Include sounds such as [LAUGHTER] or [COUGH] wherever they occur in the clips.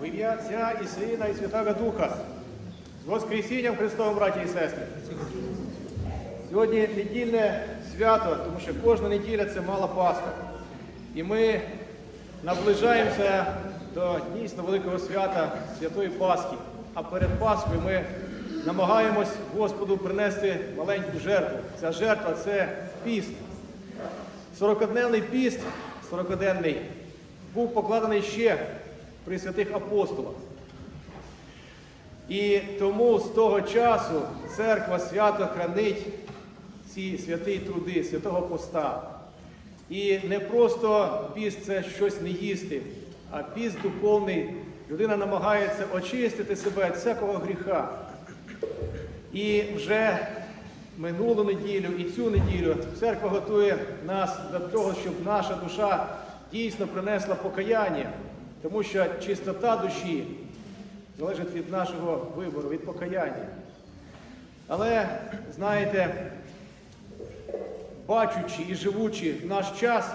В ім'я Отця і Сина, і Святого Духа. З Воскресінням Христовим, браті і сестри. Сьогодні недільне свято, тому що кожна неділя це мала Пасха. І ми наближаємося до дійсно великого свята Святої Пасхи. А перед Пасхою ми намагаємось Господу принести маленьку жертву. Ця жертва це піст. Сорокодневний піст, сорокоденний, був покладений ще при святих апостолах. І тому з того часу церква свято хранить ці святі труди, святого поста. І не просто піст це щось не їсти, а піст духовний. Людина намагається очистити себе від всякого гріха. І вже минулу неділю і цю неділю церква готує нас до того, щоб наша душа дійсно принесла покаяння, тому що чистота душі залежить від нашого вибору, від покаяння. Але, знаєте, бачучи і живучи в наш час,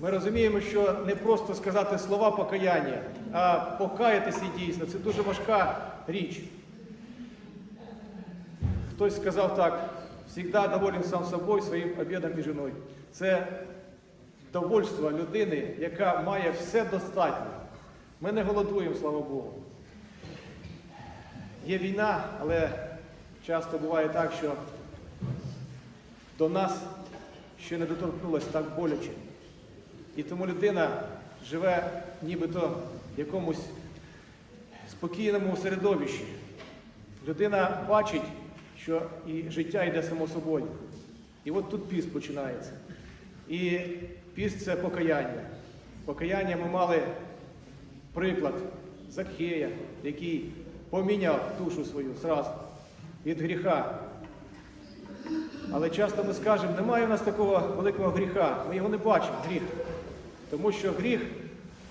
ми розуміємо, що не просто сказати слова покаяння, а покаятися дійсно це дуже важка річ. Хтось сказав так, завжди доволен сам собою, своїм обідом і жіною. Це довольство людини, яка має все достатньо. Ми не голодуємо, слава Богу. Є війна, але часто буває так, що до нас ще не доторкнулося так боляче. І тому людина живе нібито в якомусь спокійному середовищі. Людина бачить, що і життя йде само собою. І от тут піст починається. І піст це покаяння. Покаяння ми мали приклад Закхея, який поміняв душу свою зразу від гріха. Але часто ми скажемо, немає в нас такого великого гріха, ми його не бачимо, гріх. Тому що гріх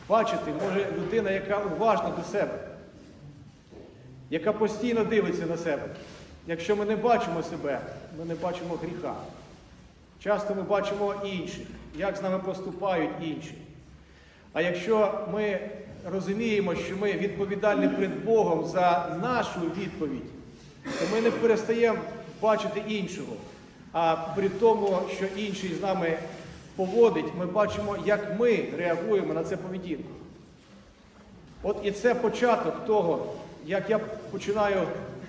бачити може людина, яка уважна до себе, яка постійно дивиться на себе. Якщо ми не бачимо себе, ми не бачимо гріха. Часто ми бачимо інших, як з нами поступають інші. А якщо ми розуміємо, що ми відповідальні перед Богом за нашу відповідь, то ми не перестаємо бачити іншого. А при тому, що інший з нами поводить, ми бачимо, як ми реагуємо на це поведінку. От і це початок того, як я починаю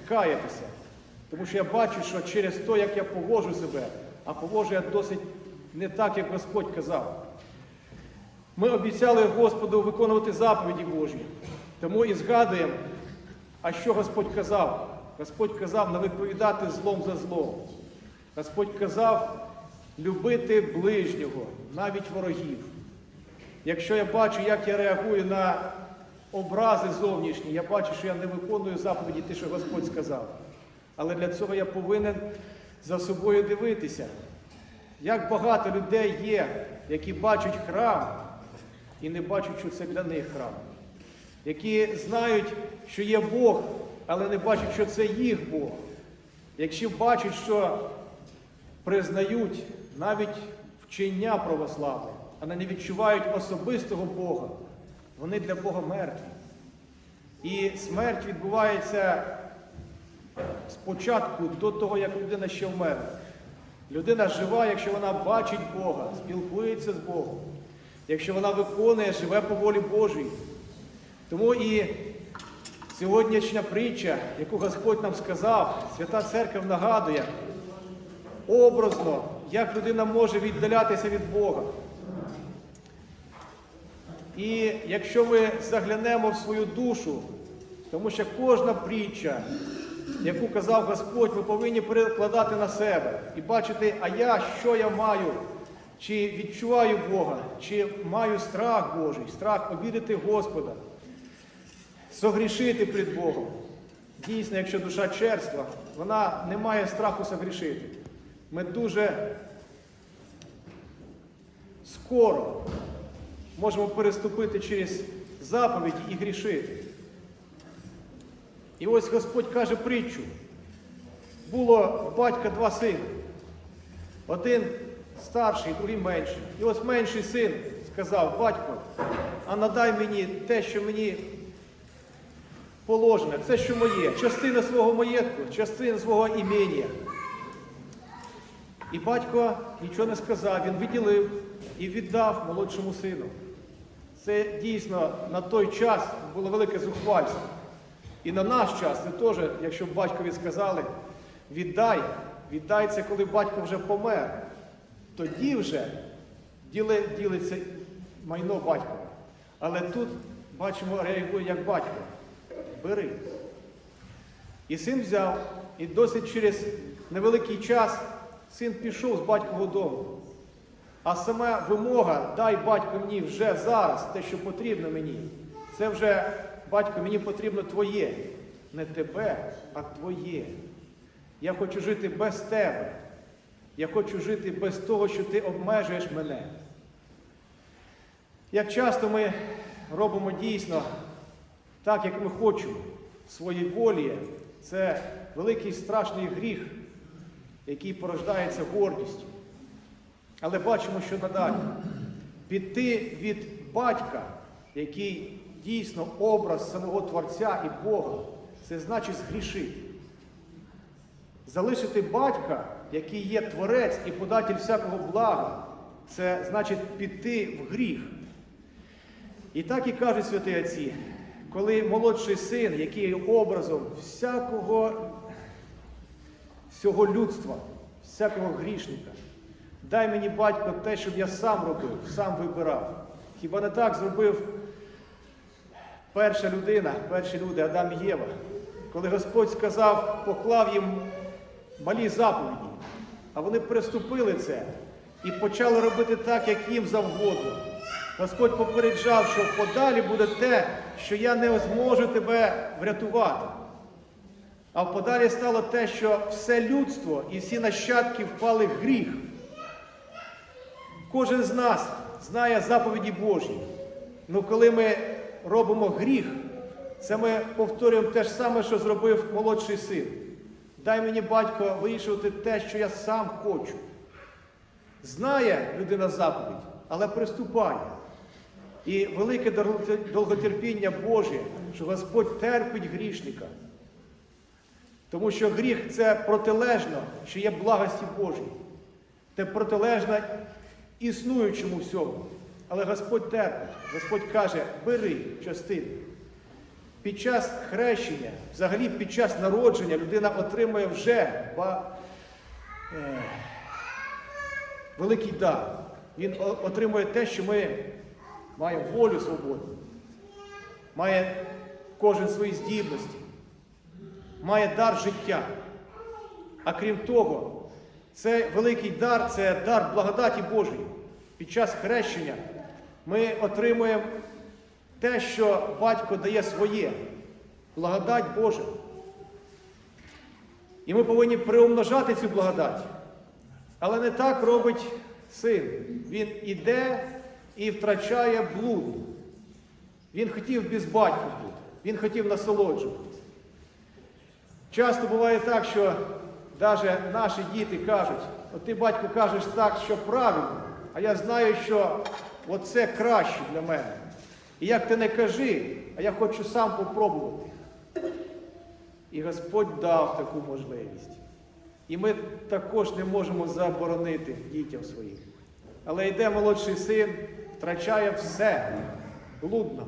каятися. Тому що я бачу, що через те, як я поводжу себе, а поводжу досить не так, як Господь казав. Ми обіцяли Господу виконувати заповіді Божі. Тому і згадуємо, а що Господь казав? Господь казав не відповідати злом за злом. Господь казав любити ближнього, навіть ворогів. Якщо я бачу, як я реагую на образи зовнішні, я бачу, що я не виконую заповіді, те, що Господь сказав. Але для цього я повинен за собою дивитися. Як багато людей є, які бачать храм і не бачать, що це для них храм. Які знають, що є Бог, але не бачать, що це їх Бог. Якщо бачать, що признають навіть вчення православне, але не відчувають особистого Бога, вони для Бога мертві. І смерть відбувається спочатку до того, як людина ще вмерла. Людина жива, якщо вона бачить Бога, спілкується з Богом, якщо вона виконує, живе по волі Божій. Тому і сьогоднішня притча, яку Господь нам сказав, Свята Церква нагадує образно, як людина може віддалятися від Бога. І якщо ми заглянемо в свою душу, тому що кожна притча, яку казав Господь, ми повинні перекладати на себе і бачити, а я що я маю, чи відчуваю Бога, чи маю страх Божий, страх обідати Господа, согрішити перед Богом. Дійсно, якщо душа черства, вона не має страху согрішити. Ми дуже скоро можемо переступити через заповіді і грішити. І ось Господь каже притчу. Було в батька два сини. Один старший, другий менший. І ось менший син сказав, батько, а надай мені те, що мені положене, це, що моє, частина свого маєтку, частина свого імення. І батько нічого не сказав, він виділив і віддав молодшому сину. Це дійсно на той час було велике зухвальство. І на наш час це теж, якщо б батькові сказали, віддай, віддай це, коли батько вже помер. Тоді вже діли, ділиться майно батькове. Але тут бачимо, реагує як батько. Бери. І син взяв, і досить через невеликий час син пішов з батькового дому. А сама вимога дай батько мені вже зараз те, що потрібно мені. Це вже, батько, мені потрібно твоє. Не тебе, а твоє. Я хочу жити без тебе. Я хочу жити без того, що ти обмежуєш мене. Як часто ми робимо дійсно так, як ми хочемо, в своїй волі, це великий страшний гріх, який порождається гордістю. Але бачимо, що надалі. Піти від батька, який дійсно образ самого Творця і Бога, це значить згрішити. Залишити батька, який є творець і податель всякого блага, це значить піти в гріх. І так і кажуть святі отці, коли молодший син, який є образом всякого всього людства, всякого грішника, дай мені батько те, щоб я сам робив, сам вибирав. Хіба не так зробив перша людина, перші люди, Адам і Єва, коли Господь сказав, поклав їм малі заповіді, а вони приступили це і почали робити так, як їм завгодно. Господь попереджав, що подалі буде те, що я не зможу тебе врятувати. А в подалі стало те, що все людство і всі нащадки впали в гріх. Кожен з нас знає заповіді Божі. Ну коли ми робимо гріх, це ми повторюємо те ж саме, що зробив молодший син. Дай мені батько вирішувати те, що я сам хочу. Знає людина заповідь, але приступає. І велике довготерпіння Боже, що Господь терпить грішника. Тому що гріх це протилежно, що є благості Божій. Це протилежно існуючому всьому. Але Господь терпить. Господь каже, бери частину. Під час хрещення, взагалі під час народження людина отримує вже ба, е, великий дар. Він отримує те, що ми маємо волю свободну, має кожен свої здібності, має дар життя. А крім того, це великий дар це дар благодаті Божої. Під час хрещення ми отримуємо те, що батько дає своє, благодать Божа. І ми повинні приумножати цю благодать. Але не так робить син. Він іде і втрачає блуд. Він хотів без батька бути, він хотів насолоджуватися. Часто буває так, що навіть наші діти кажуть, от ти батько кажеш так, що правильно, а я знаю, що оце краще для мене. І як ти не кажи, а я хочу сам попробувати. І Господь дав таку можливість. І ми також не можемо заборонити дітям своїм. Але йде молодший син, втрачає все блудно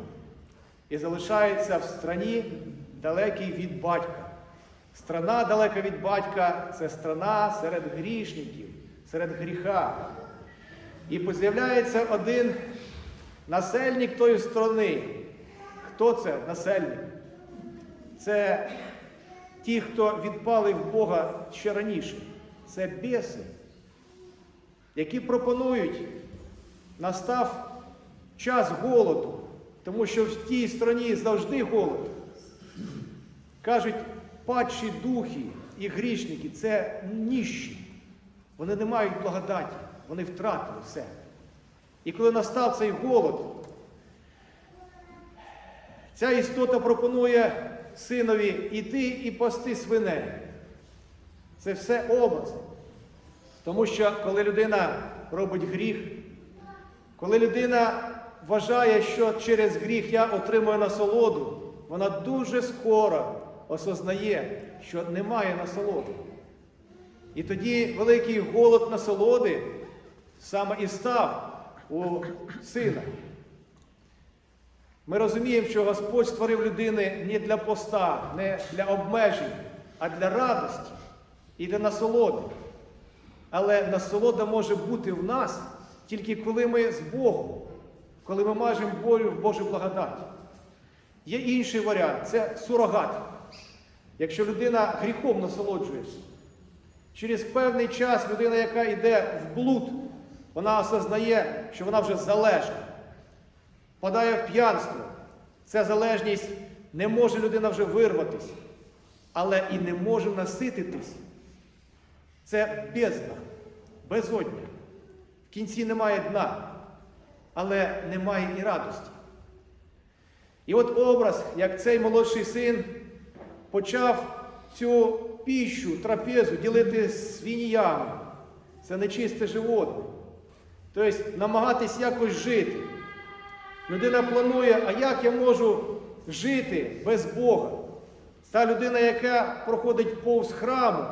і залишається в страні далекій від батька. Страна далека від батька це страна серед грішників, серед гріха. І з'являється один насельник тої сторони. Хто це насельник? Це ті, хто відпали в Бога ще раніше. Це біси, які пропонують, настав час голоду, тому що в тій страні завжди голод. Кажуть, падші духи і грішники це ніщі. Вони не мають благодаті, вони втратили все. І коли настав цей голод, ця істота пропонує синові іти і пасти свиней. Це все образ. Тому що коли людина робить гріх, коли людина вважає, що через гріх я отримую насолоду, вона дуже скоро осознає, що немає насолоди. І тоді великий голод насолоди саме і став у сина. Ми розуміємо, що Господь створив людини не для поста, не для обмежень, а для радості і для насолоди. Але насолода може бути в нас тільки коли ми з Богом, коли ми мажемо в Божу благодать. Є інший варіант це сурогат. Якщо людина гріхом насолоджується, через певний час людина, яка йде в блуд, вона осознає, що вона вже залежна, падає в п'янство. Ця залежність не може людина вже вирватися, але і не може насититись. Це бездна, безодня. В кінці немає дна, але немає і радості. І от образ, як цей молодший син почав цю піщу, трапезу ділити з свиньями. Це нечисте животне. Тобто намагатись якось жити. Людина планує, а як я можу жити без Бога? Та людина, яка проходить повз храму,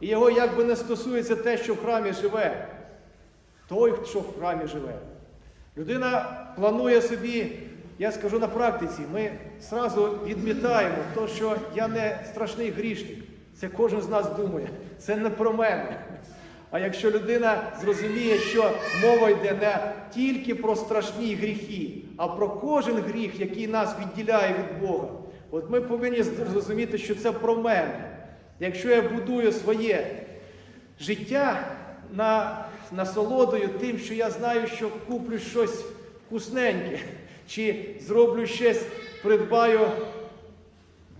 і його якби не стосується те, що в храмі живе, той, що в храмі живе. Людина планує собі, я скажу на практиці, ми зразу відмітаємо то, що я не страшний грішник. Це кожен з нас думає. Це не про мене. А якщо людина зрозуміє, що мова йде не тільки про страшні гріхи, а про кожен гріх, який нас відділяє від Бога, от ми повинні зрозуміти, що це про мене. Якщо я будую своє життя на насолодою тим, що я знаю, що куплю щось вкусненьке, чи зроблю щось, придбаю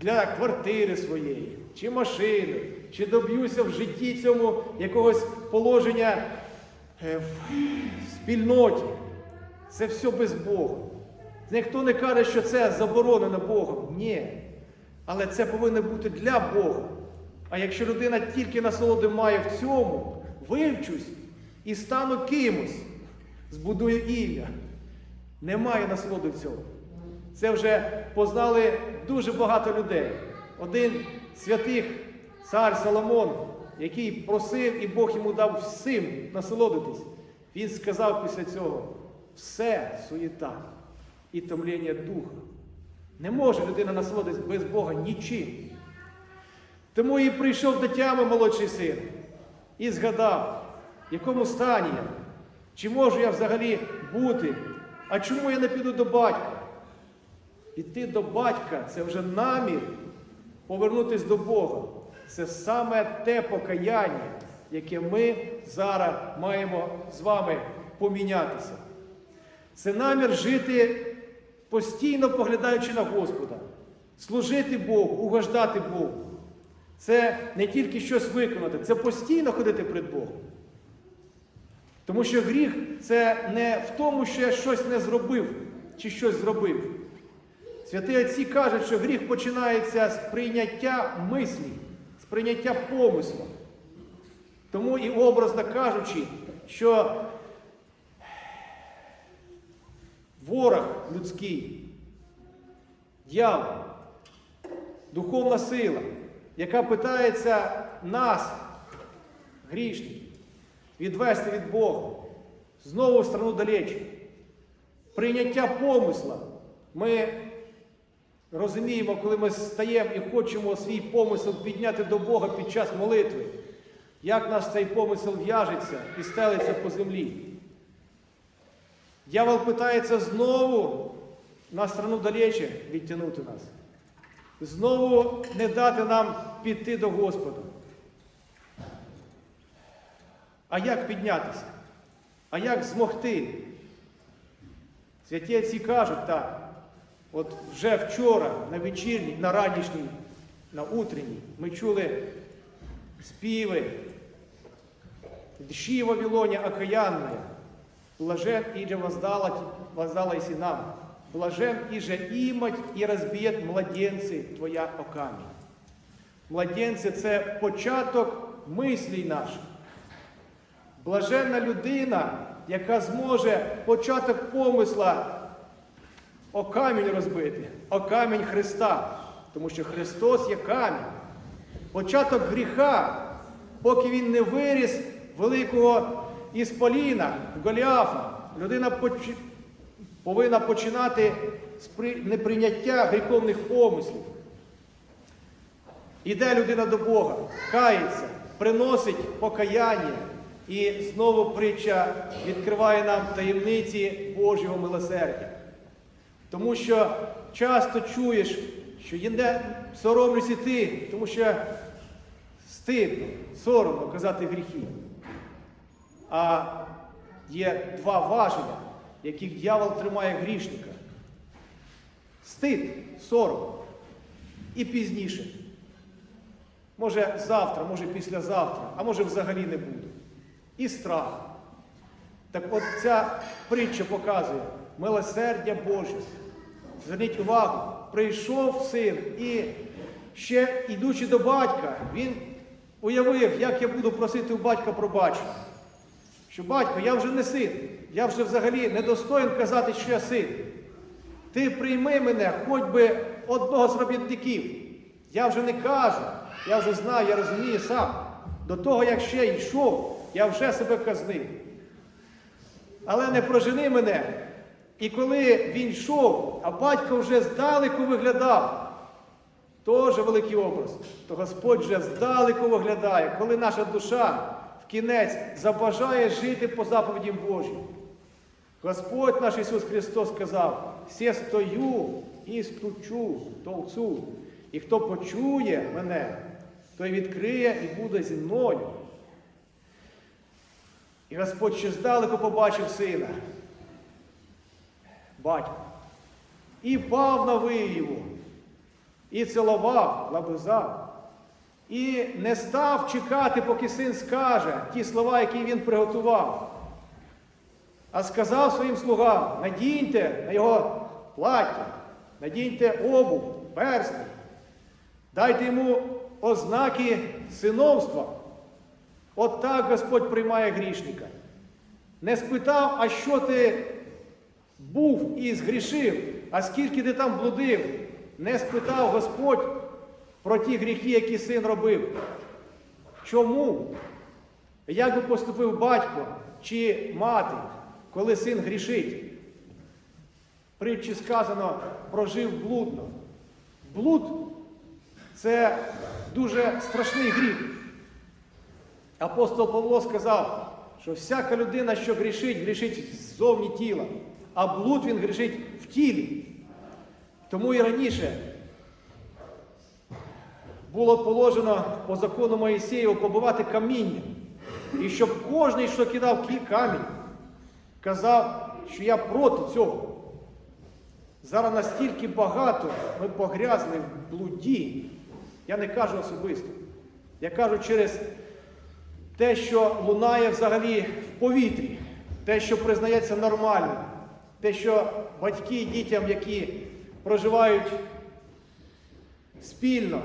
для квартири своєї, чи машини, чи доб'юся в житті цьому якогось положення е, в спільноті. Це все без Бога. Ніхто не каже, що це заборонено Богом. Ні. Але це повинно бути для Бога. А якщо людина тільки насолоду має в цьому, вивчусь і стану кимось, збудую ім'я. Немає насолоди в цьому. Це вже познали дуже багато людей. Один святих цар Соломон, який просив, і Бог йому дав всім насолодитись. Він сказав після цього: все суєта і томління духа. Не може людина насолодитись без Бога нічим. Тому і прийшов до тями молодший син і згадав, в якому стані я, чи можу я взагалі бути, а чому я не піду до батька? Піти до батька це вже намір повернутися до Бога. Це саме те покаяння, яке ми зараз маємо з вами помінятися. Це намір жити постійно поглядаючи на Господа, служити Богу, угождати Богу. Це не тільки щось виконати, це постійно ходити перед Богом. Тому що гріх це не в тому, що я щось не зробив чи щось зробив. Святі отці кажуть, що гріх починається з прийняття мислі, з прийняття помисла. Тому і образно кажучи, що ворог людський, дьявол, духовна сила, яка питається нас, грішників, відвести від Бога, знову в страну далечі. Прийняття помисла. Ми розуміємо, коли ми стаємо і хочемо свій помисел підняти до Бога під час молитви, як наш цей помисел в'яжеться і стелиться по землі. Дьявол питається знову на страну далече відтягнути нас. Знову не дати нам піти до Господа. А як піднятися? А як змогти? Святі отці кажуть так. От вже вчора на вечірній, на ранішній, на утренній ми чули співи дщі Вавилоне окаянная, блажен иже воздала, воздалась и нам, блажен иже имать и разбиет младенці твоя окамі. Младенці це початок мислій наших. Блаженна людина, яка зможе початок помисла о камінь розбити, о камінь Христа. Тому що Христос є камінь. Початок гріха, поки він не виріс великого ісполіна, Голіафа, людина почи- повинна починати з при- неприйняття гріховних помислів. Іде людина до Бога, кається, приносить покаяння, і знову притча відкриває нам таємниці Божого милосердя. Тому що часто чуєш, що єде соромлюсь і ти, тому що стидно, соромно казати гріхи. А є два важеля, яких дьявол тримає грішника. Стид, сором. І пізніше. Може завтра, може післязавтра, а може взагалі не буде. І страх. Так от ця притча показує милосердя Боже. Зверніть увагу, прийшов син і ще йдучи до батька, він уявив, як я буду просити у батька пробачення. Що батько, я вже не син, я вже взагалі недостоїн казати, що я син. Ти прийми мене, хоч би одного з робітників. Я вже не кажу, я вже знаю, я розумію сам. До того, як ще йшов, я вже себе казнив. Але не прожени мене. І коли він йшов, а батько вже здалеку виглядав, теж великий образ, то Господь вже здалеку виглядає, коли наша душа в кінець забажає жити по заповідям Божим. Господь наш Ісус Христос сказав, «Се стою і стучу, толцу, і хто почує мене, той відкриє і буде зі мною. І Господь ще здалеку побачив сина, батька, і пав на вияву, і цілував, лабизав, і не став чекати, поки син скаже ті слова, які він приготував. А сказав своїм слугам, надіньте на його плаття, надіньте обув, перстень, дайте йому ознаки синовства. От так Господь приймає грішника. Не спитав, а що ти був і згрішив, а скільки ти там блудив. Не спитав Господь про ті гріхи, які син робив. Чому? Як би поступив батько чи мати, коли син грішить? Притчі сказано, прожив блудно. Блуд це дуже страшний гріх. Апостол Павло сказав, що всяка людина, що грішить, грішить ззовні тіла, а блуд він грішить в тілі. Тому і раніше було положено по закону Моїсеєву побивати каміння. І щоб кожний, що кидав камінь, казав, що я проти цього. Зараз настільки багато ми погрязли в блуді. Я не кажу особисто. Я кажу через те, що лунає взагалі в повітрі, те, що признається нормальним, те, що батьки дітям, які проживають спільно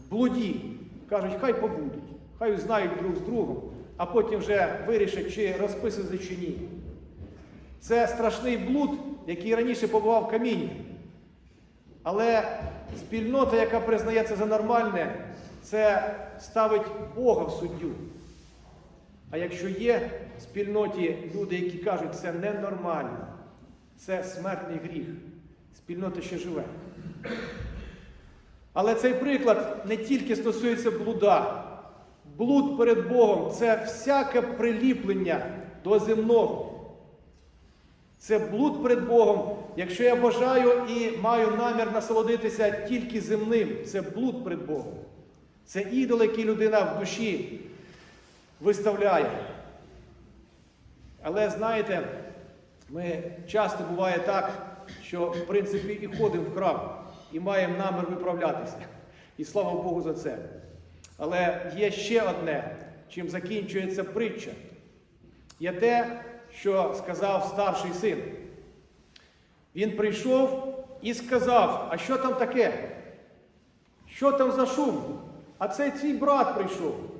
в блуді, кажуть, хай побудуть, хай знають друг з другом, а потім вже вирішать, чи розписувати, чи ні. Це страшний блуд, який раніше побував каміння. Але спільнота, яка признається за нормальне, це ставить Бога в суддю. А якщо є в спільноті люди, які кажуть, це ненормально, це смертний гріх, спільнота ще живе. Але цей приклад не тільки стосується блуда. Блуд перед Богом це всяке приліплення до земного. Це блуд перед Богом. Якщо я бажаю і маю намір насолодитися тільки земним, це блуд перед Богом. Це ідол, який людина в душі виставляє. Але знаєте, ми часто буває так, що в принципі і ходимо в храм, і маємо намір виправлятися. І слава Богу за це. Але є ще одне, чим закінчується притча. Є те, що сказав старший син. Він прийшов і сказав, а що там таке? Що там за шум? А це твій брат прийшов.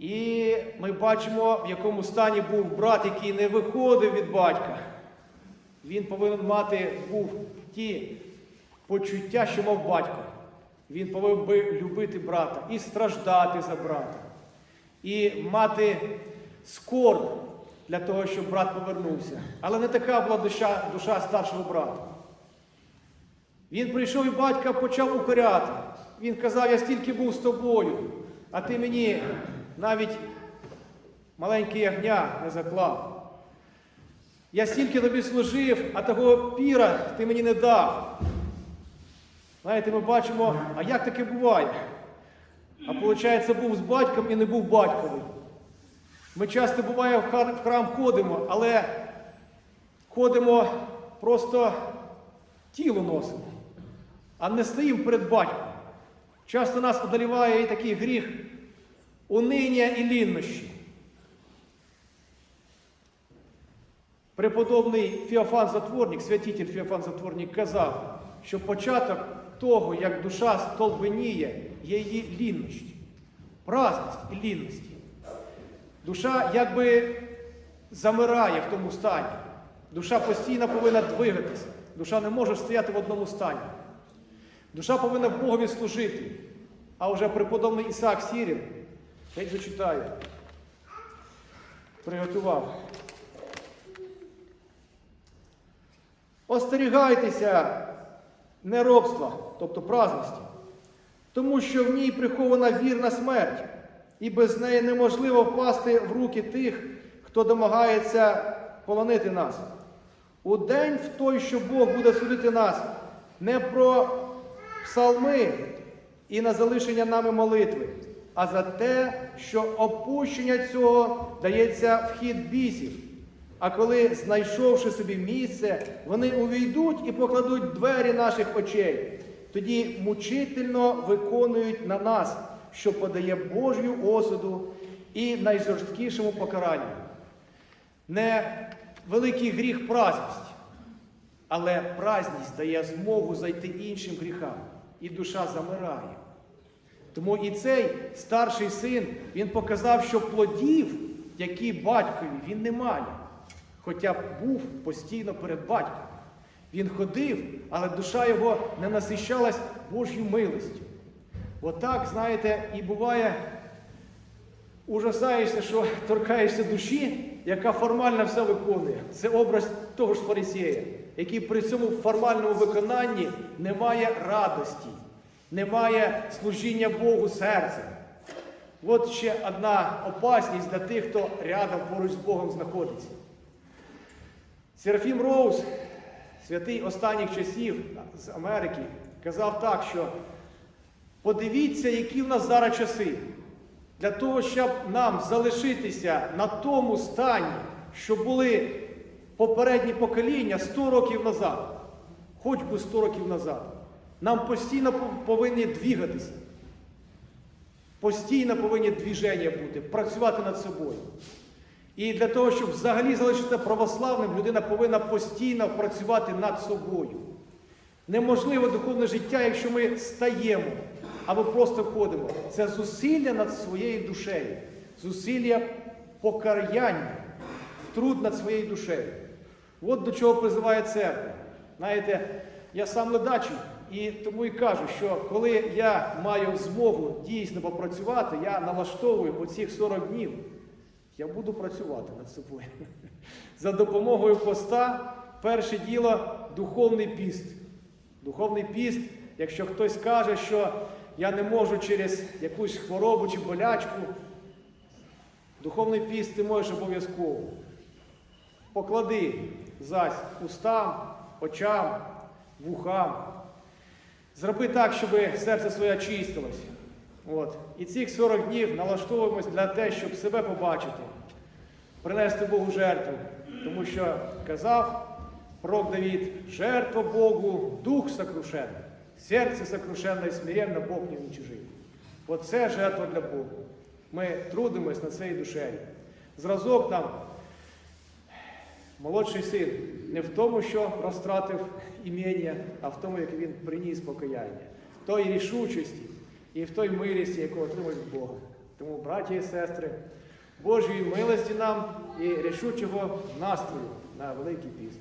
І ми бачимо, в якому стані був брат, який не виходив від батька. він повинен мати був ті почуття, що мав батько. Він повинен би любити брата і страждати за брата, і мати скорб для того, щоб брат повернувся. Але не така була душа, душа старшого брата. Він прийшов і батька почав укоряти. Він казав, я стільки був з тобою, а ти мені навіть маленьке ягня не заклав. Я стільки тобі служив, а того піра ти мені не дав. Знаєте, ми бачимо, а як таке буває? А виходить, був з батьком і не був батьковий. Ми часто буває в храм ходимо, але ходимо просто тіло носимо, а не стоїмо перед батьком. Часто нас одоліває і такий гріх униння і ліннощі. Преподобний Феофан Затворник, святитель Феофан Затворник казав, що початок того, як душа столбеніє, є її лінності, праздність і лінності. Душа якби замирає в тому стані. Душа постійно повинна двигатися. Душа не може стояти в одному стані. Душа повинна Богові служити. А вже преподобний Ісаак Сірін, я зачитаю, приготував. Остерігайтеся неробства, тобто праздності, тому що в ній прихована вірна смерть, і без неї неможливо впасти в руки тих, хто домагається полонити нас. У день в той, що Бог буде судити нас, не про псалми і на залишення нами молитви, а за те, що опущення цього дається в хід бісів. А коли, знайшовши собі місце, вони увійдуть і покладуть двері наших очей, тоді мучительно виконують на нас, що подає Божю осуду і найжорсткішому покаранню. Не великий гріх праздність, але праздність дає змогу зайти іншим гріхам, і душа замирає. Тому і цей старший син він показав, що плодів, які батькові, він не має. Хоча був постійно перед батьком. Він ходив, але душа його не насищалась Божою милостю. Отак, знаєте, і буває, ужасаєшся, що торкаєшся душі, яка формально все виконує. Це образ того ж фарисея, який при цьому формальному виконанні не має радості, не має служіння Богу серцем. От ще одна опасність для тих, хто рядом поруч з Богом знаходиться. Серафім Роуз, святий останніх часів з Америки, казав так, що подивіться, які в нас зараз часи. Для того, щоб нам залишитися на тому стані, що були попередні покоління 100 років назад, хоч би 100 років назад, нам постійно повинні двігатися. Постійно повинні двіження бути, працювати над собою. І для того, щоб взагалі залишитися православним, людина повинна постійно працювати над собою. Неможливо духовне життя, якщо ми стаємо або просто ходимо. Це зусилля над своєю душею, зусилля покаяння, труд над своєю душею. От до чого призиває церква. Знаєте, я сам ледачий, і тому і кажу, що коли я маю змогу дійсно попрацювати, я налаштовую оцих 40 днів. Я буду працювати над собою. [LAUGHS] За допомогою поста перше діло духовний піст. Духовний піст, якщо хтось каже, що я не можу через якусь хворобу чи болячку, духовний піст ти можеш обов'язково. Поклади зась устам, очам, вухам. Зроби так, щоб серце своє очистилось. От. І цих 40 днів налаштовуємось для те, щоб себе побачити, принести Богу жертву. Тому що казав пророк Давід, жертва Богу, дух сокрушенний, серце сокрушенне і смиренно Бог не уничижив. Оце жертва для Бога. Ми трудимось над цією душею. Зразок нам, молодший син, не в тому, що розтратив ім'я, а в тому, як він приніс покаяння, в той рішучості і в той милісті, яку отримують Бога. Тому, браті і сестри, Божої милості нам і рішучого настрою на Великий піст.